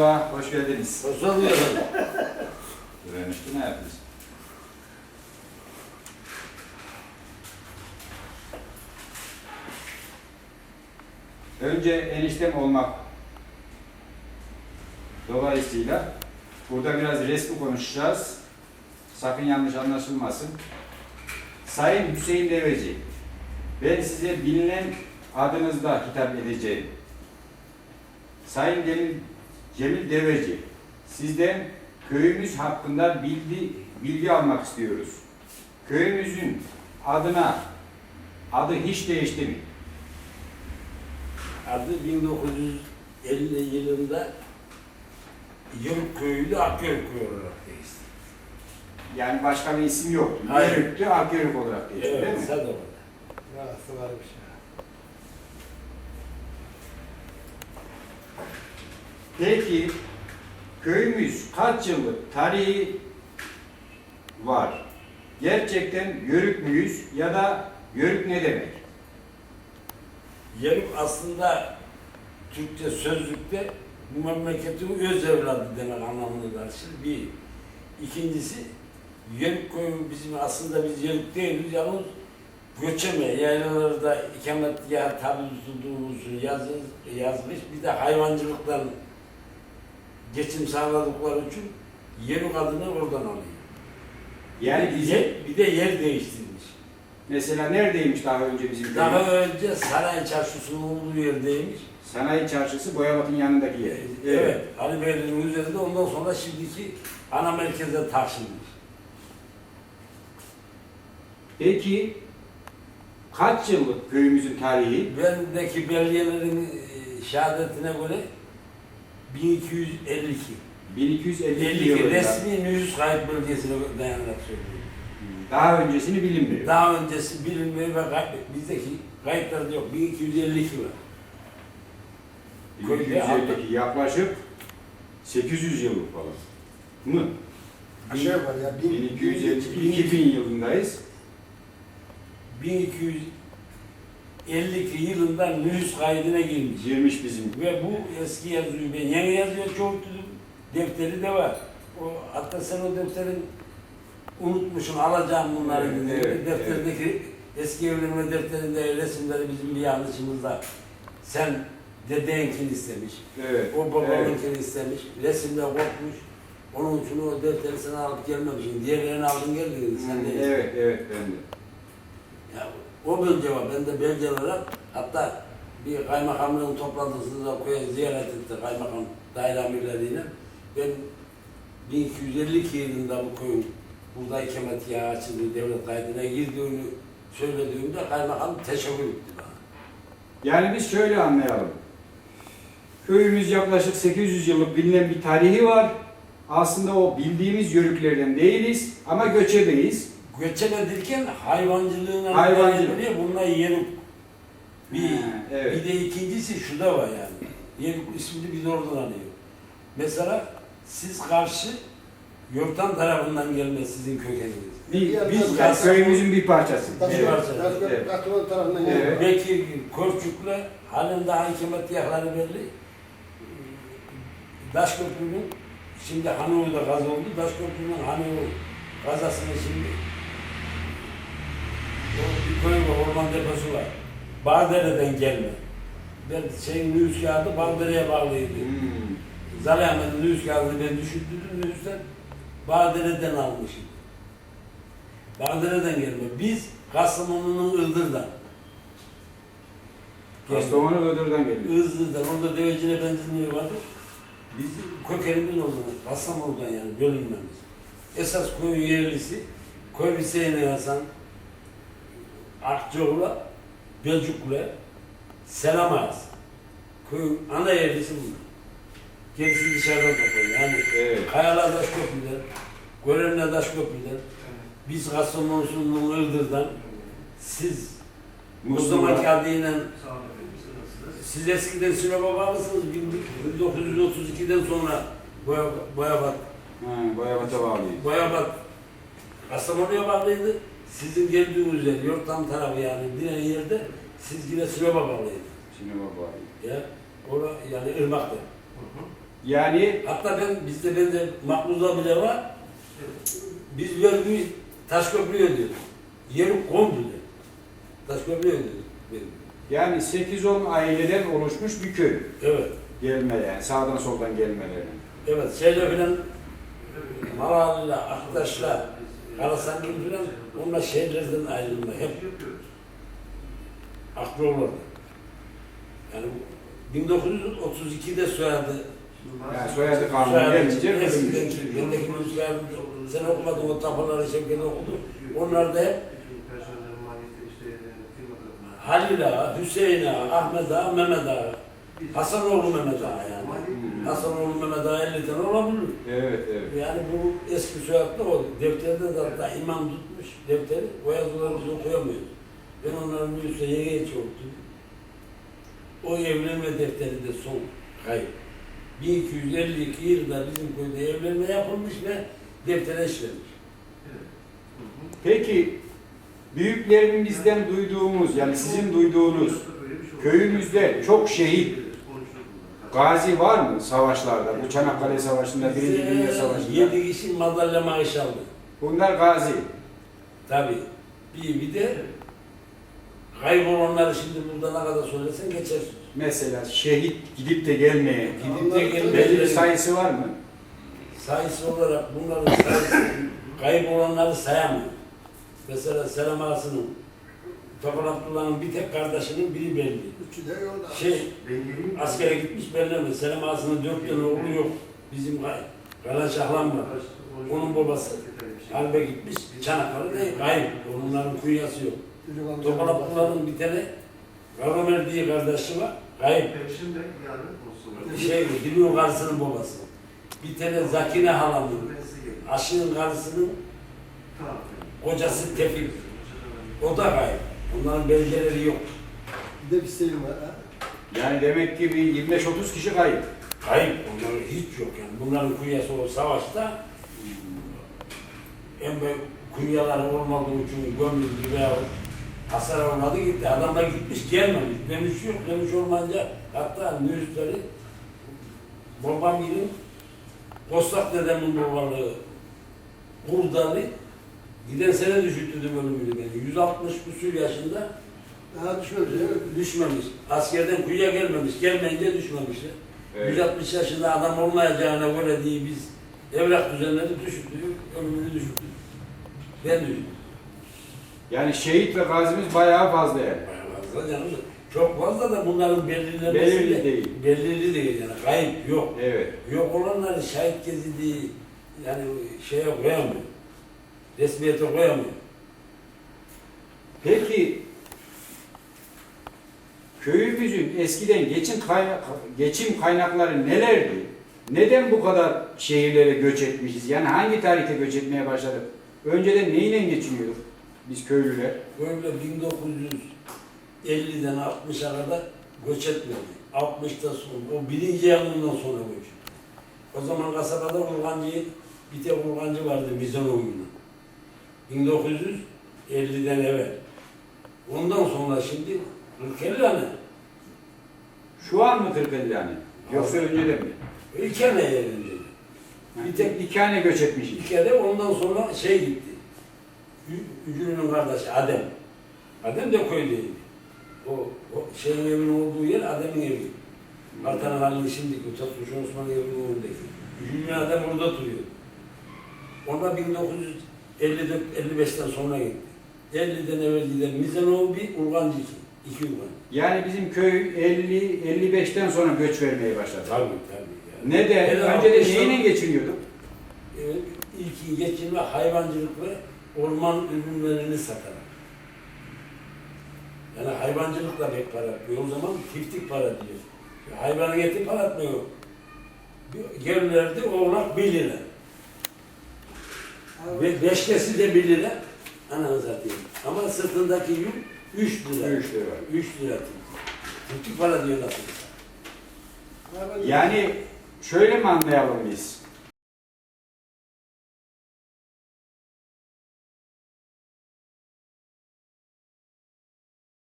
Merhaba, hoş geldiniz. Nasıl oluyorsun? Öğrenişte ne yapıyorsun? Önce eniştem olmak dolayısıyla burada biraz resmi konuşacağız. Sakın yanlış anlaşılmasın. Sayın Hüseyin Deveci, ben size bilinen adınızda hitap edeceğim. Sayın Cemil, Cemil Deveci, sizden köyümüz hakkında bilgi, bilgi almak istiyoruz. Köyümüzün adına adı hiç değişti mi? Adı 1950 yılında Yörük Köyü'yle Akköy Köyü olarak değişti. Yani başka bir isim yok. Hayır. Yörüktü, Akyörük olarak değişti değil Evet, mi? Sadova. Yarası varmış Peki köyümüz kaç yıllık tarihi var? Gerçekten yörük müyüz ya da yörük ne demek? Yörük aslında Türkçe sözlükte bu memleketin öz evladı demek anlamını taşır. Bir. İkincisi Yörük Köyü bizim aslında biz Yörük değiliz yalnız göçeme yaylalarda ikametgah tabi tutulduğumuzu yazı, yazmış. Bir de hayvancılıktan geçim sağladıkları için Yörük adını oradan alıyor. Yani bir, bizim de, bir de yer değiştirmiş. mesela neredeymiş daha önce bizim Daha köyümüz? önce Saray Çarşısı'nın olduğu yerdeymiş. Sanayi Çarşısı Boyabat'ın yanındaki yer. Evet. Ali Beyli'nin üzerinde ondan sonra şimdiki ana merkeze taşınmış. Peki kaç yıllık köyümüzün tarihi? Bendeki belgelerin e, şehadetine göre 1252. 1252 52 yılında. resmi nüfus kayıt belgesine dayanarak söylüyorum. Daha öncesini bilinmiyor. Daha öncesi bilinmiyor ve kay- bizdeki kayıtlarda yok. 1252 var. Köyde 1252 yaklaşık 800 yıllık falan. Mı? Aşağı yukarı ya. bin- 1252 2000 yılındayız. 1252 yılında nüfus kaydına girmiş. Girmiş bizim. Ve bu eski yazıyı ben yeni yazıya çoğulttum. Defteri de var. O, hatta sen o defterin unutmuşsun alacağım bunları. Evet, dedi. evet, Defterdeki eski evlenme defterinde resimleri bizim bir yanlışımızda. Sen dedeninkini istemiş. Evet. O evet. babamınkini istemiş. Resimde kopmuş. Onun için o defteri sana alıp gelmemişsin. Diğerlerini aldın geldin. Sen de Evet, evet ben de. ya, o belge var. Ben de belge olarak hatta bir kaymakamlığın toplantısında köye ziyaret etti kaymakam daire amirleriyle. Ben 1252 yılında bu köyün burada ikametgahı açıldığı devlet kaydına girdiğini söylediğimde kaymakam teşekkür etti bana. Yani biz şöyle anlayalım. Köyümüz yaklaşık 800 yıllık bilinen bir tarihi var. Aslında o bildiğimiz yörüklerden değiliz ama göçebeyiz. Göçemedirken hayvancılığına Hayvancılık. Hayvancılık. bunlar yeruk. Bir, Ha, evet. bir de ikincisi şu da var yani. Yeruk ismini bir de oradan alıyor. Mesela siz karşı Yortan tarafından gelme sizin kökeniniz. Bir, Biz- biz yani köyümüzün bir parçası. Taş Evet. evet. Evet. Taşköprü tarafından Evet. geliyor. Bekir Korçuk'la halen daha hükümet yakları belli. Daşköprü'nün şimdi Hanoğlu'da gaz oldu. Daşköprü'nün Hanoğlu gazasını şimdi var, orman deposu var. Bağdere'den gelme. Ben şeyin nüfus kağıdı Bağdere'ye bağlıydı. Hmm. Zali Ahmet'in nüfus kağıdını ben düşürdüm nüfustan. Bağdere'den almışım. Bağdere'den gelme. Biz Kastamonu'nun Ildır'dan. Kastamonu Iğdır'dan geliyor. Iğdır'dan, orada devecine benzinliği vardı. Bizim kökenimiz oldu. Kastamonu'dan yani bölünmemiz. Esas köyün yerlisi, köy Hüseyin Hasan, Akçoğlu, Belcuklu, Selam Ağası. Köyün ana yerlisi bunlar. Gerisi dışarıdan toplanıyor. Yani Evet. Kayalar Daş Köprü'den, Görenler Daş Köprü'den, biz Kastamonu'nun Iğdır'dan, siz Mustafa. adıyla siz eskiden Sinop'a bağlısınız. 1932'den sonra Boya, Boyabat, Boyabat'a bağlıyız. Boyabat Kastamonu'ya bağlıydı. Sizin geldiğiniz yer, Yorktan tarafı yani diğer yerde siz yine Sinop'a bağlıydı. Şimdi bağlıyız. Ya, orada yani Irmak'ta. Yani Hatta ben bizde bende makbuzda bile var. Biz verdiğimiz taş köprüye ödüyoruz. Yeri komple. Taş köprüye ödüyoruz. yani 8-10 aileden oluşmuş bir köy. Evet. Gelme yani sağdan soldan gelmeleri. Evet. Şeyle filan Maralı'yla, Aktaş'la, Karasangil filan onlar şehirlerden ayrılma. Hep aklı olurdu. Yani 1932'de soyadı Yani soyadı kanunu gelince eskiden bölünmüş. bendeki soyadı sen okumadın o tapuları Şevket okudu. Onlar da hep Halil Ağa, Hüseyin Ağa, Ahmet Ağa, Mehmet Ağa. Hasanoğlu Mehmet Ağa yani. Hasanoğlu Mehmet Ağa 50 tane olabilir. Evet evet. Yani bu eski soyadlı o. Defterde de hatta imam tutmuş defteri. O yazıları biz okuyamıyoruz. Ben onların bir üstüne yenge çoktum. O evlenme defteri de son kayıp. 1252 yılında bizim köyde evlenme yapılmış ve deftere işlenmiş. Peki büyüklerimizden duyduğumuz yani sizin duyduğunuz köyümüzde çok şehit gazi var mı savaşlarda? Bu Çanakkale Savaşı'nda, Birinci Dünya Savaşı'nda. 7 kişi madalya maaşı aldı. Bunlar gazi. Tabii. Bir, bir de kaybolanları şimdi burada ne kadar söylesen geçer. Mesela şehit gidip de gelmeyen, Gidip de belli bir sayısı var mı? sayısı olarak bunların sayısı kaybolanları sayamıyor. Mesela Selam Ağası'nın Topal Abdullah'ın bir tek kardeşinin biri belli. Üçü de yolda. Şey, askere gitmiş belli? Selam Ağası'nın dört tane oğlu yok. Bizim Kalan Şahlan var. Onun babası Harbe gitmiş. Çanakkale'de kayıp. Onların kunyası yok. Topal Abdullah'ın bir tane Karamer diye kardeşi var. Kayıp. Şey, Dilio karısının babası. Bir tane Zakine halamın, Aşık'ın karısının kocası Tefil. O da kayıp. Onların belgeleri yok. Bir de bir Selim var. ha. Yani demek ki bir 25-30 kişi kayıp. Kayıp. Onların hiç yok yani. Bunların kunyası o savaşta en büyük kunyaları olmadığı için gömüldü veya hasar olmadı gitti. Adam da gitmiş gelmemiş. Demiş yok. Demiş olmayınca hatta nüfusları babam gibi Kostak dedemin babalığı Kurdalı giden sene düşürttürdüm ölümünü beni. 160 küsur yaşında Daha değil mi? düşmemiş. Askerden kuyuya gelmemiş. Gelmeyince düşmemiş. Evet. 160 yaşında adam olmayacağına göre diye biz evrak düzenleri düşürttük, ömrünü düşürttük. Ben düşürdüm. Yani şehit ve gazimiz bayağı fazla yani. Bayağı fazla canım. Çok fazla da bunların belirlenmesi Belirli de- değil. Belirli değil yani. Kayıp yok. Evet. Yok olanları şahit gezildiği yani şeye koyamıyor. Resmiyete koyamıyor. Peki köyümüzün eskiden geçim kaynak, geçim kaynakları nelerdi? Neden bu kadar şehirlere göç etmişiz? Yani hangi tarihte göç etmeye başladık? Önceden neyle geçiniyorduk biz köylüler? Böyle 1950'den 60'a kadar göç etmedi. 60'ta sonra, o birinci yanından sonra göç. O zaman kasabada Urgancı, bir tek Urgancı vardı Mizanoğlu'nda. 1950'den evvel. Ondan sonra şimdi 40 tane. Şu an mı 40 yani? Yoksa önceden mi? İlk ne yerinde. Bir tek hane göç etmişiz. Bir kere ondan sonra şey gitti. Ü- Ücünün kardeşi Adem. Adem de köydeydi. O, o şeyin evinin olduğu yer Adem'in evi. Artan Ali'nin şimdiki Tatlış Osman evinin önündeki. Ücünün Adem orada duruyor. Ona 1954-55'ten sonra gitti. 50'den evvel giden Mizanoğlu bir, Urgancı iki. İki Urgancı. Yani bizim köy 50-55'ten sonra göç vermeye başladı. Tabii tabii. Ne de Neden önce de neyle geçiniyorduk? Evet, ilki geçinme hayvancılık ve orman ürünlerini satarak. Yani hayvancılıkla pek para. O zaman tiftik para diyor. Hayvanın eti para etmiyor. Yerlerde oğlak 1 lira. Ve beşkesi de 1 lira. Ananı satayım. Ama sırtındaki yük 3 lira. 3 lira. 3 lira. Tiftik para diyor nasıl? Hayvan- Yani şöyle mi anlayalım biz?